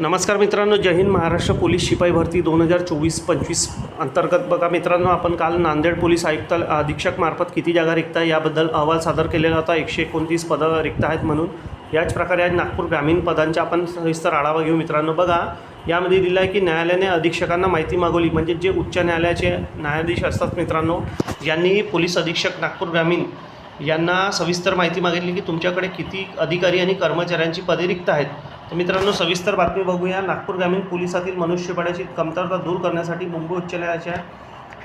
नमस्कार मित्रांनो जय हिंद. महाराष्ट्र पोलीस शिपाई भरती दोन हजार चोवीस पंचवीस अंतर्गत बघा मित्रांनो आपण काल नांदेड पोलीस आयुक्त अधीक्षक मार्फत किती जागा रिक्त आहे याबद्दल अहवाल सादर केलेला होता. एकशे एकोणतीस पदं रिक्त आहेत म्हणून. याच प्रकारे आज नागपूर ग्रामीण पदांचा आपण सविस्तर आढावा घेऊ मित्रांनो. बघा यामध्ये दिलं आहे की न्यायालयाने अधीक्षकांना माहिती मागवली. म्हणजे जे उच्च न्यायालयाचे न्यायाधीश असतात मित्रांनो यांनी पोलीस अधीक्षक नागपूर ग्रामीण यांना सविस्तर माहिती मागितली की तुमच्याकडे किती अधिकारी आणि कर्मचाऱ्यांची पदे रिक्त आहेत. तर मित्रांनो सविस्तर बातमी बघूया. नागपूर ग्रामीण पोलिसातील मनुष्यबळाची कमतरता दूर करण्यासाठी मुंबई उच्च न्यायालयाच्या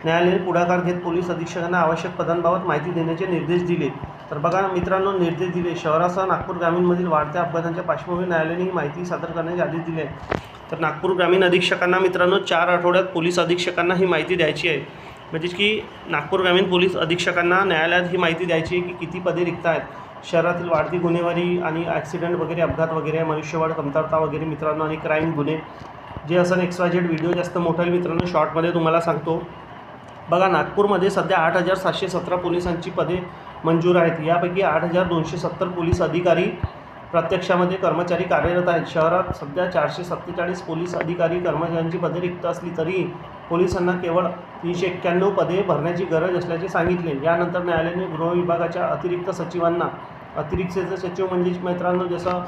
न्यायालयाने पुढाकार घेत पोलीस अधीक्षकांना आवश्यक पदांबाबत माहिती देण्याचे निर्देश दिले. तर बघा मित्रांनो निर्देश दिले. शहरासह नागपूर ग्रामीणमधील वाढत्या अपघातांच्या पार्श्वभूमीवर न्यायालयाने ही माहिती सादर करण्याचे आदेश दिले आहेत. तर नागपूर ग्रामीण अधीक्षकांना मित्रांनो चार आठवड्यात पोलीस अधीक्षकांना ही माहिती द्यायची आहे. म्हणजे की नागपूर ग्रामीण पोलीस अधीक्षकांना न्यायालयात ही माहिती द्यायची आहे की किती पदे रिक्त आहेत. शहरातील वाढती गुन्हेवारी आणि ॲक्सिडेंट वगैरे अपघात वगैरे मनुष्यवाढ कमतरता वगैरे मित्रांनो आणि क्राईम गुन्हे जे असं एक्स व्हिडिओ जास्त मोठा आहे मित्रांनो शॉर्टमध्ये तुम्हाला सांगतो. बघा नागपूरमध्ये सध्या आठ हजार सातशे सतरा पोलिसांची पदे मंजूर आहेत. यापैकी आठ हजार दोनशे सत्तर पोलीस अधिकारी प्रत्यक्षामध्ये कर्मचारी कार्यरत आहेत. शहरात सध्या चारशे सत्तेचाळीस पोलीस अधिकारी कर्मचाऱ्यांची पदे रिक्त असली तरी पोलिसांना केवळ तीनशे एक्क्याण्णव पदे भरण्याची गरज असल्याचे सांगितले. यानंतर न्यायालयाने गृह विभागाच्या अतिरिक्त सचिवांना अतिरिक्त सचिव म्हणजे मित्रांनो जसं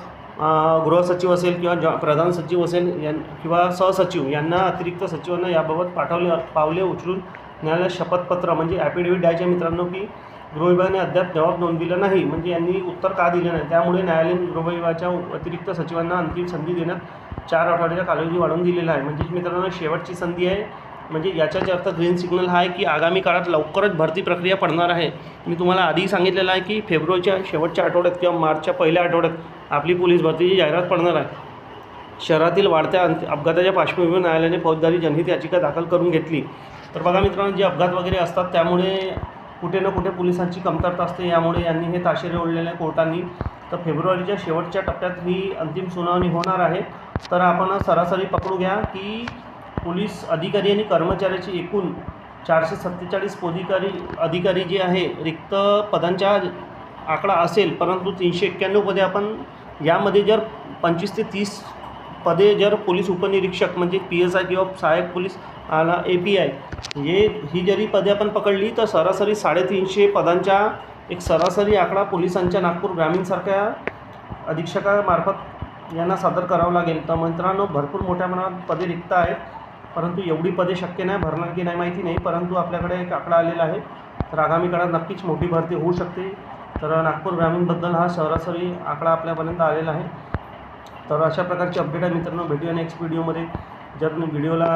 गृहसचिव असेल किंवा ज प्रधान सचिव असेल यां किंवा सहसचिव यांना अतिरिक्त सचिवांना याबाबत पाठवले पावले उचलून न्यायालयात शपथपत्र म्हणजे ॲफिडेव्हिट द्यायचे मित्रांनो की गृहविभागाने अद्याप जबाब नोंदविला नाही. म्हणजे यांनी उत्तर का दिले नाही? त्यामुळे न्यायालयीन गृहविभागाच्या अतिरिक्त सचिवांना अंतिम संधी देण्यात चार आठवड्याचा कालावधी वाढवून दिलेला आहे. म्हणजे मित्रांनो शेवटची संधी आहे. म्हणजे याच्याच अर्थ ग्रीन सिग्नल हा आहे की आगामी काळात लवकरच भरती प्रक्रिया पडणार आहे. मी तुम्हाला आधी सांगितलेलं आहे की फेब्रुवारीच्या शेवटच्या आठवड्यात किंवा मार्चच्या पहिल्या आठवड्यात आपली पोलीस भरतीची जाहिरात पडणार आहे. शहरातील वाढत्या अपघाताच्या पार्श्वभूमीवर न्यायालयाने फौजदारी जनहित याचिका दाखल करून घेतली. तर बघा मित्रांनो जे अपघात वगैरे असतात त्यामुळे कुठे ना कुठे पोलिसांची कमतरता असते. यामुळे यांनी हे ताशेरे ओढलेले आहे कोर्टांनी. तर फेब्रुवारीच्या शेवटच्या टप्प्यात ही अंतिम सुनावणी होणार आहे. तर आपण सरासरी पकडू घ्या की पोलीस अधिकारी आणि कर्मचाऱ्याची एकूण चारशे सत्तेचाळीस पोधिकारी अधिकारी जे आहे रिक्त पदांच्या आकडा असेल परंतु तीनशे एक्क्याण्णव पदे आपण यामध्ये जर पंचवीस ते तीस पदे जर पोलीस उपनिरीक्षक म्हणजे पी एस आय किंवा सहाय्यक पोलीस आला ए पी आय हे ही जरी पदे आपण पकडली तर सरासरी साडेतीनशे पदांच्या एक सरासरी आकडा पोलिसांच्या नागपूर ग्रामीणसारख्या अधीक्षकामार्फत यांना सादर करावं लागेल. तर मित्रांनो भरपूर मोठ्या प्रमाणात पदे रिक्त आहेत. परंतु एवढी पदे शक्य नाही भरणार की नाही माहिती नाही परंतु आपल्याकडे एक आकडा आलेला आहे. तर आगामी काळात नक्कीच मोठी भरती होऊ शकते. तर नागपूर ग्रामीणबद्दल हा सरासरी आकडा आपल्यापर्यंत आलेला आहे. तर अशा प्रकारचे अपडेट आहे मित्रांनो भेटूया नेक्स्ट व्हिडिओमध्ये जर व्हिडिओला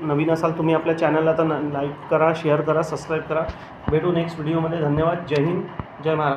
नवीन असाल तुम्ही आपल्या चॅनलला तर लाईक करा शेअर करा सबस्क्राईब करा. भेटू नेक्स्ट व्हिडिओमध्ये धन्यवाद. जय हिंद. जय महाराष्ट्र.